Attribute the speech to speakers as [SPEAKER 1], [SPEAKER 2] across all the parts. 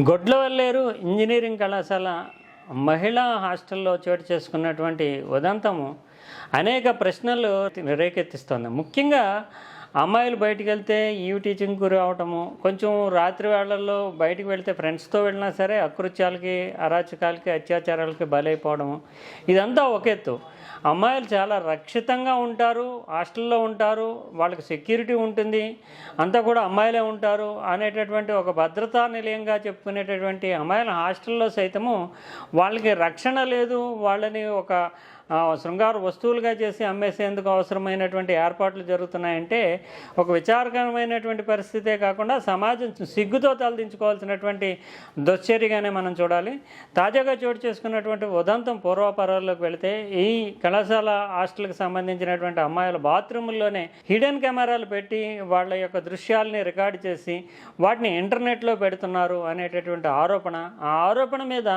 [SPEAKER 1] Gudlavalleru engineering కళాశాల మహిళా హాస్టల్లో చోటు చేసుకున్నటువంటి ఉదంతము అనేక ప్రశ్నలు రేకెత్తిస్తోంది. ముఖ్యంగా అమ్మాయిలు బయటికి వెళ్తే ఈవ్ టీచింగ్ గురి కొంచెం రాత్రి వేళల్లో బయటికి వెళ్తే ఫ్రెండ్స్తో వెళ్ళినా సరే అకృత్యాలకి అరాచకాలకి అత్యాచారాలకి బలైపోవడము ఇదంతా ఒక ఎత్తు. అమ్మాయిలు చాలా రక్షితంగా ఉంటారు హాస్టల్లో ఉంటారు వాళ్ళకి సెక్యూరిటీ ఉంటుంది అంతా కూడా అమ్మాయిలే ఉంటారు అనేటటువంటి ఒక భద్రతా నిలయంగా చెప్పుకునేటటువంటి అమ్మాయిల హాస్టల్లో సైతము వాళ్ళకి రక్షణ లేదు వాళ్ళని ఒక శృంగార వస్తువులుగా చేసి అమ్మేసేందుకు అవసరమైనటువంటి ఏర్పాట్లు జరుగుతున్నాయంటే ఒక విచారకరమైనటువంటి పరిస్థితే కాకుండా సమాజం సిగ్గుతో తలదించుకోవాల్సినటువంటి దుశ్చర్యగానే మనం చూడాలి. తాజాగా చోటు చేసుకున్నటువంటి ఉదంతం పూర్వపరాల్లోకి వెళితే ఈ కళాశాల హాస్టల్కి సంబంధించినటువంటి అమ్మాయిల బాత్రూముల్లోనే హిడెన్ కెమెరాలు పెట్టి వాళ్ళ యొక్క దృశ్యాలని రికార్డు చేసి వాటిని ఇంటర్నెట్లో పెడుతున్నారు అనేటటువంటి ఆరోపణ. ఆ ఆరోపణ మీద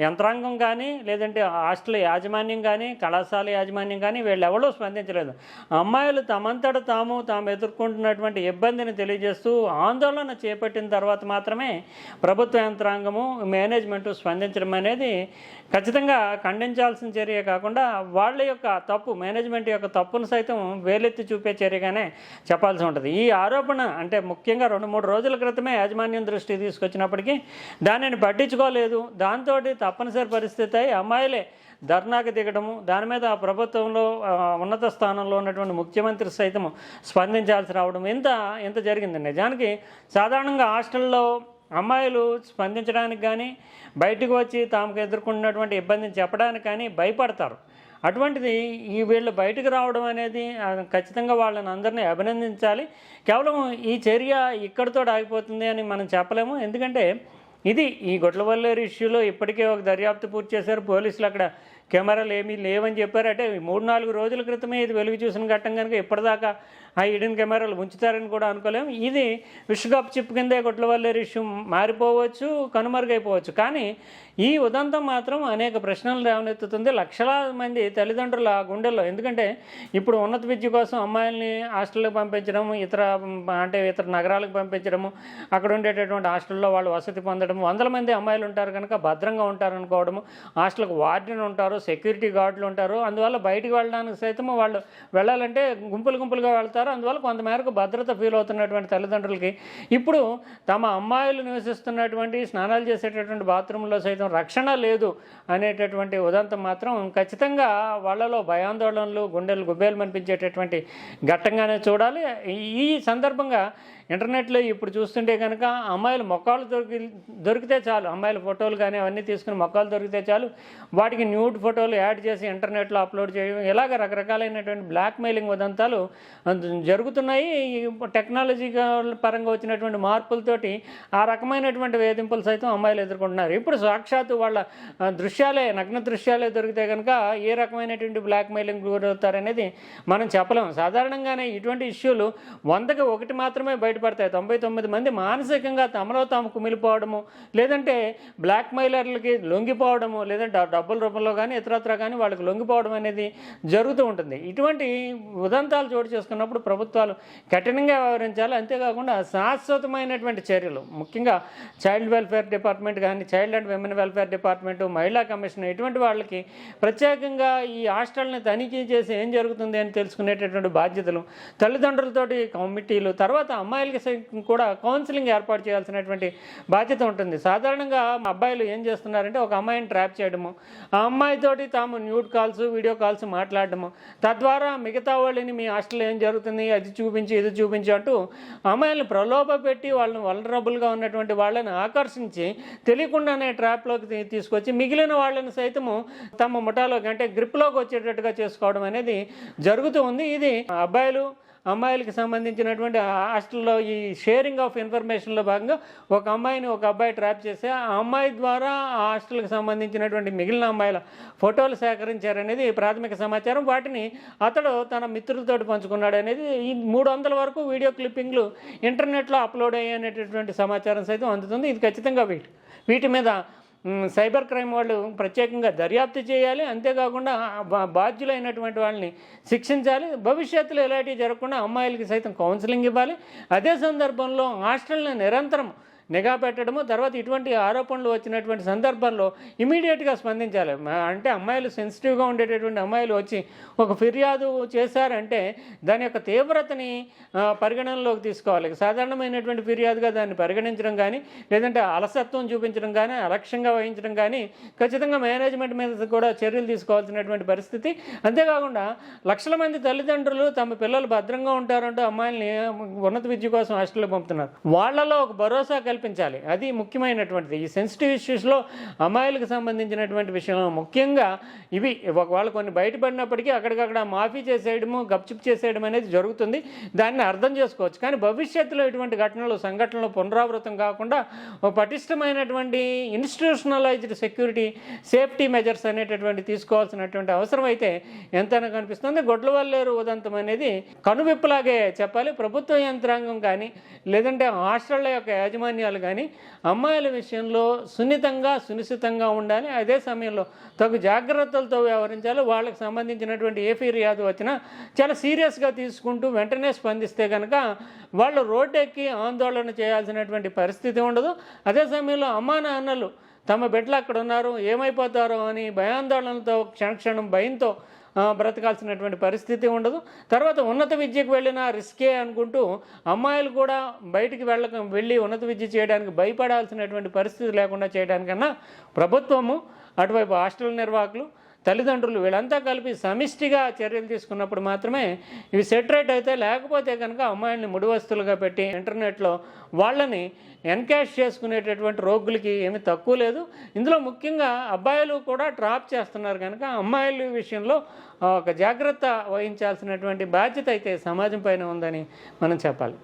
[SPEAKER 1] యంత్రాంగం కానీ లేదంటే హాస్టల్ యాజమాన్యం కానీ కళాశాల యాజమాన్యం కానీ వీళ్ళు ఎవరూ స్పందించలేదు. అమ్మాయిలు తమంతట తాము తాము ఎదుర్కొంటున్నటువంటి ఇబ్బందిని తెలియజేస్తూ ఆందోళన చేపట్టిన తర్వాత మాత్రమే ప్రభుత్వ యంత్రాంగము మేనేజ్మెంట్ స్పందించడం అనేది ఖచ్చితంగా ఖండించాల్సిన చర్య కాకుండా వాళ్ళ యొక్క తప్పు మేనేజ్మెంట్ యొక్క తప్పును సైతం వేలెత్తి చూపే చర్యగానే చెప్పాల్సి ఉంటుంది. ఈ ఆరోపణ అంటే ముఖ్యంగా రెండు మూడు రోజుల క్రితమే యాజమాన్యం దృష్టికి తీసుకొచ్చినప్పటికీ దానిని పట్టించుకోలేదు. దాంతో తప్పనిసరి పరిస్థితి అయి అమ్మాయిలే ధర్నాకు దిగడము దాని మీద ప్రభుత్వంలో ఉన్నత స్థానంలో ఉన్నటువంటి ముఖ్యమంత్రి సైతం స్పందించాల్సి రావడం ఇంత ఇంత జరిగింది. నిజానికి సాధారణంగా హాస్టల్లో అమ్మాయిలు స్పందించడానికి కానీ బయటకు వచ్చి తాముకు ఎదుర్కొంటున్నటువంటి ఇబ్బందిని చెప్పడానికి కానీ భయపడతారు. అటువంటిది ఈ వీళ్ళు బయటకు రావడం అనేది ఖచ్చితంగా వాళ్ళని అందరినీ అభినందించాలి. కేవలం ఈ చర్య ఇక్కడితో ఆగిపోతుంది అని మనం చెప్పలేము. ఎందుకంటే ఇది ఈ గొట్లవల్లేరు ఇష్యూలో ఇప్పటికే ఒక దర్యాప్తు పూర్తి చేశారు. పోలీసులు అక్కడ కెమెరాలు ఏమీ లేవని చెప్పారంటే మూడు నాలుగు రోజుల క్రితమే ఇది వెలుగు చూసిన ఘట్టం కనుక ఇప్పటిదాకా ఆ ఇడిన్ కెమెరాలు ఉంచుతారని కూడా అనుకోలేము ఇది విశ్వకప్ చిప్ కిందే గొట్లవల్లేరు ఇష్యూ మారిపోవచ్చు కనుమరుగైపోవచ్చు. కానీ ఈ ఉదంతం మాత్రం అనేక ప్రశ్నలు లేవనెత్తుతుంది లక్షలాది మంది తల్లిదండ్రుల గుండెల్లో. ఎందుకంటే ఇప్పుడు ఉన్నత విద్య కోసం అమ్మాయిల్ని హాస్టల్కి పంపించడం ఇతర అంటే ఇతర నగరాలకు పంపించడము అక్కడ ఉండేటటువంటి హాస్టల్లో వాళ్ళు వసతి పొందడం వందల మంది అమ్మాయిలు ఉంటారు కనుక భద్రంగా ఉంటారనుకోవడము హాస్టల్కి వార్డెన్ ఉంటారు సెక్యూరిటీ గార్డులు ఉంటారు. అందువల్ల బయటికి వెళ్ళడానికి సైతం వాళ్ళు వెళ్ళాలంటే గుంపులు గుంపులుగా వెళ్తారు. అందువల్ల కొంతమేరకు భద్రత ఫీల్ అవుతున్నటువంటి తల్లిదండ్రులకి ఇప్పుడు తమ అమ్మాయిలు నివసిస్తున్నటువంటి స్నానాలు చేసేటటువంటి బాత్రూంలో సైతం రక్షణ లేదు అనేటటువంటి ఉదంతం మాత్రం ఖచ్చితంగా వాళ్ళలో భయాందోళనలు గుండెలు గుబ్బేలు మనిపించేటటువంటి ఘట్టంగానే చూడాలి. ఈ సందర్భంగా ఇంటర్నెట్లో ఇప్పుడు చూస్తుంటే కనుక అమ్మాయిలు మొక్కలు దొరికి దొరికితే చాలు. అమ్మాయిల ఫోటోలు కానీ అవన్నీ తీసుకుని మొక్కలు దొరికితే చాలు. వాటికి న్యూడ్ ఫోటోలు యాడ్ చేసి ఇంటర్నెట్లో అప్లోడ్ చేయడం ఇలాగ రకరకాలైనటువంటి బ్లాక్ మెయిలింగ్ ఉదంతాలు జరుగుతున్నాయి. టెక్నాలజీ పరంగా వచ్చినటువంటి మార్పులతోటి ఆ రకమైనటువంటి వేధింపులు సైతం అమ్మాయిలు ఎదుర్కొంటున్నారు. ఇప్పుడు సాక్షాత్తు వాళ్ళ దృశ్యాలే నగ్న దృశ్యాలే దొరికితే కనుక ఏ రకమైనటువంటి బ్లాక్ మెయిలింగ్ గురవుతారనేది మనం చెప్పలేము సాధారణంగానే ఇటువంటి ఇష్యూలు వందకి ఒకటి మాత్రమే బయట బయటపడతాయి. తొంభై తొమ్మిది మంది మానసికంగా తమలో తాము కుమిలిపోవడము లేదంటే బ్లాక్ మెయిలర్లకి లొంగిపోవడము లేదంటే డబ్బుల రూపంలో కానీ ఇతరత్ర కానీ వాళ్ళకి లొంగిపోవడం అనేది జరుగుతూ ఉంటుంది. ఇటువంటి ఉదంతాలు చోటు చేసుకున్నప్పుడు ప్రభుత్వాలు కఠినంగా వ్యవహరించాలి. అంతేకాకుండా శాశ్వతమైనటువంటి చర్యలు ముఖ్యంగా చైల్డ్ వెల్ఫేర్ డిపార్ట్మెంట్ కానీ child and women welfare department మహిళా కమిషన్ ఇటువంటి వాళ్ళకి ప్రత్యేకంగా ఈ హాస్టల్ని తనిఖీ చేసి ఏం జరుగుతుంది అని తెలుసుకునేటటువంటి బాధ్యతలు తల్లిదండ్రులతోటి కమిటీలు తర్వాత అమ్మాయిలకి కూడా కౌన్సిలింగ్ ఏర్పాటు చేయాల్సినటువంటి బాధ్యత ఉంటుంది. సాధారణంగా అబ్బాయిలు ఏం చేస్తున్నారంటే ఒక అమ్మాయిని ట్రాప్ చేయడము. ఆ అమ్మాయితోటి తాము న్యూడ్ కాల్స్ వీడియో కాల్స్ మాట్లాడడము. తద్వారా మిగతా వాళ్ళని మీ హాస్టల్లో ఏం జరుగుతుంది? అది చూపించి ఇది చూపించి అంటూ అమ్మాయిలను ప్రలోభ పెట్టి వాళ్ళని వలరబుల్గా ఉన్నటువంటి వాళ్ళని ఆకర్షించి తెలియకుండానే ట్రాప్లోకి తీసుకొచ్చి మిగిలిన వాళ్ళని సైతము తమ ముఠాలోకి అంటే గ్రిప్లోకి వచ్చేటట్టుగా చేసుకోవడం అనేది జరుగుతూ ఉంది. ఇది అబ్బాయిలు అమ్మాయిలకు సంబంధించినటువంటి హాస్టల్లో ఈ షేరింగ్ ఆఫ్ ఇన్ఫర్మేషన్లో భాగంగా ఒక అమ్మాయిని ఒక అబ్బాయి ట్రాప్ చేస్తే ఆ అమ్మాయి ద్వారా ఆ హాస్టల్కి సంబంధించినటువంటి మిగిలిన అమ్మాయిల ఫోటోలు సేకరించారనేది ప్రాథమిక సమాచారం. వాటిని అతడు తన మిత్రులతో పంచుకున్నాడు అనేది ఈ మూడు వందల వరకు వీడియో క్లిప్పింగ్లు ఇంటర్నెట్లో అప్లోడ్ అయ్యేటటువంటి సమాచారం సైతం అందుతుంది. ఇది ఖచ్చితంగా వీటి వీటి మీద సైబర్ క్రైమ్ వాళ్ళు ప్రత్యేకంగా దర్యాప్తు చేయాలి. అంతేకాకుండా బా- బాధ్యులైనటువంటి వాళ్ళని శిక్షించాలి. భవిష్యత్తులో ఇలాంటివి జరగకుండా అమ్మాయిలకి సైతం కౌన్సిలింగ్ ఇవ్వాలి. అదే సందర్భంలో హాస్టల్ని నిరంతరం నిఘా పెట్టడము తర్వాత ఇటువంటి ఆరోపణలు వచ్చినటువంటి సందర్భంలో ఇమీడియట్గా స్పందించాలి. అంటే అమ్మాయిలు సెన్సిటివ్గా ఉండేటటువంటి అమ్మాయిలు వచ్చి ఒక ఫిర్యాదు చేశారంటే దాని యొక్క తీవ్రతని పరిగణనలోకి తీసుకోవాలి. సాధారణమైనటువంటి ఫిర్యాదుగా దాన్ని పరిగణించడం కానీ లేదంటే అలసత్వం చూపించడం కానీ అలక్ష్యంగా వహించడం కానీ ఖచ్చితంగా మేనేజ్మెంట్ మీద కూడా చర్యలు తీసుకోవాల్సినటువంటి పరిస్థితి. అంతేకాకుండా లక్షల మంది తల్లిదండ్రులు తమ పిల్లలు భద్రంగా ఉంటారంటూ అమ్మాయిల్ని ఉన్నత విద్య కోసం హాస్టల్లో పంపుతున్నారు. వాళ్ళలో ఒక భరోసా కల్పించాలి. అది ముఖ్యమైనటువంటిది. ఈ సెన్సిటివ్ ఇష్యూస్లో అమ్మాయిలకు సంబంధించినటువంటి విషయంలో ముఖ్యంగా ఇవి వాళ్ళు కొన్ని బయటపడినప్పటికీ అక్కడికక్కడ మాఫీ చేసేయడము గప్చిప్ చేసేయడం అనేది జరుగుతుంది. దాన్ని అర్థం చేసుకోవచ్చు. కానీ భవిష్యత్తులో ఇటువంటి ఘటనలు సంఘటనలు పునరావృతం కాకుండా ఒక పటిష్టమైనటువంటి ఇన్స్టిట్యూషనలైజ్డ్ సెక్యూరిటీ సేఫ్టీ మెజర్స్ అనేటటువంటి తీసుకోవాల్సినటువంటి అవసరం అయితే ఎంతైనా కనిపిస్తుంది. గొడ్లవల్లేరు ఉదంతం అనేది కనువిప్పులాగే చెప్పాలి. ప్రభుత్వ యంత్రాంగం కానీ లేదంటే హాస్టళ్ళ యొక్క యాజమాన్యాలు కానీ అమ్మాయిల విషయంలో సున్నితంగా సునిశ్చితంగా ఉండాలి. అదే సమయంలో తగు జాగ్రత్తలతో వ్యవహరించాలి. వాళ్ళకి సంబంధించినటువంటి ఏ ఫిర్యాదు వచ్చినా చాలా సీరియస్గా తీసుకుంటూ వెంటనే స్పందిస్తే కనుక వాళ్ళు రోడ్డెక్కి ఆందోళన చేయాల్సినటువంటి పరిస్థితి ఉండదు. అదే సమయంలో అమ్మా నాన్నలు తమ బిడ్డలు అక్కడ ఉన్నారు. ఏమైపోతారో అని భయాందోళనలతో క్షణక్షణం భయంతో బ్రతకాల్సినటువంటి పరిస్థితి ఉండదు. తర్వాత ఉన్నత విద్యకు వెళ్ళిన రిస్కే అనుకుంటూ అమ్మాయిలు కూడా బయటికి వెళ్ళక వెళ్ళి ఉన్నత విద్య చేయడానికి భయపడాల్సినటువంటి పరిస్థితి లేకుండా చేయడానికన్నా ప్రభుత్వము అటువైపు హాస్టల్ నిర్వాహకులు తల్లిదండ్రులు వీళ్ళంతా కలిపి సమిష్టిగా చర్యలు తీసుకున్నప్పుడు మాత్రమే ఇవి సెటరేట్ అయితే లేకపోతే కనుక అమ్మాయిల్ని ముడివస్తులుగా పెట్టి ఇంటర్నెట్లో వాళ్ళని ఎన్కాష్ చేసుకునేటటువంటి రోగులకి ఏమీ తక్కువ లేదు. ఇందులో ముఖ్యంగా అబ్బాయిలు కూడా ట్రాప్ చేస్తున్నారు కనుక అమ్మాయిల విషయంలో ఒక జాగ్రత్త వహించాల్సినటువంటి బాధ్యత అయితే సమాజం పైన ఉందని మనం చెప్పాలి.